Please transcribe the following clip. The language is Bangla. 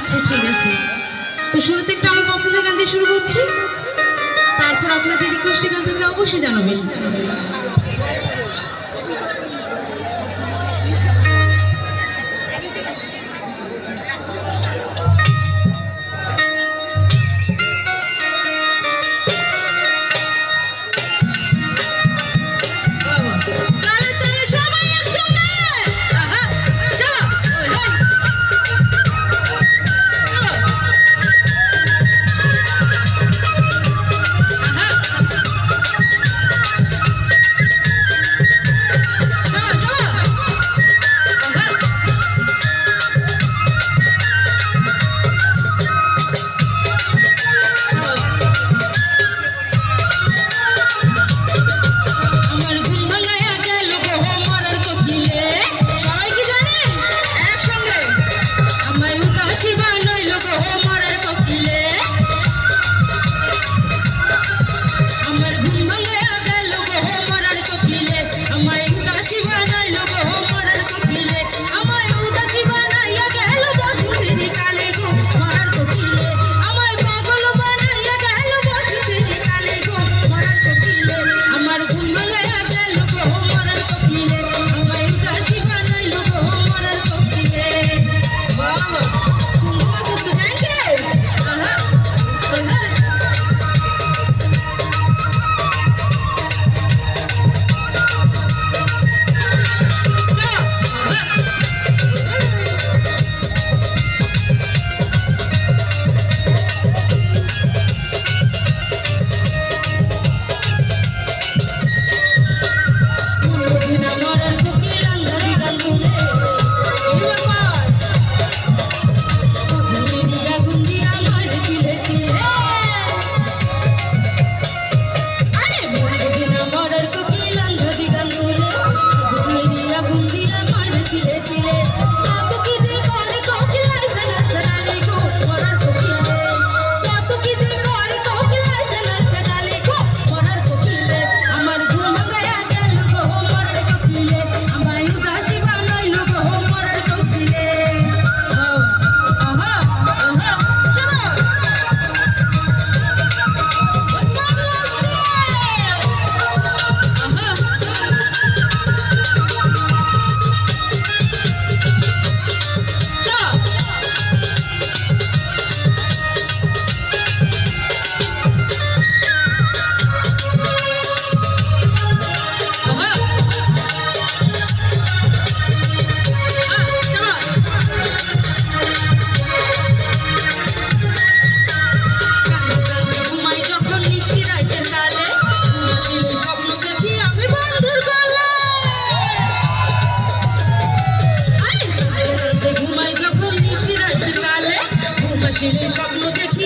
আচ্ছা ঠিক আছে। তো শুরুতে একটা আমার পছন্দের গান দিয়ে শুরু করছি। তারপর আপনাদের রিকোয়েস্টে গান থাকলে অবশ্যই জানাবেন। ছেলে স্বপ্ন দেখি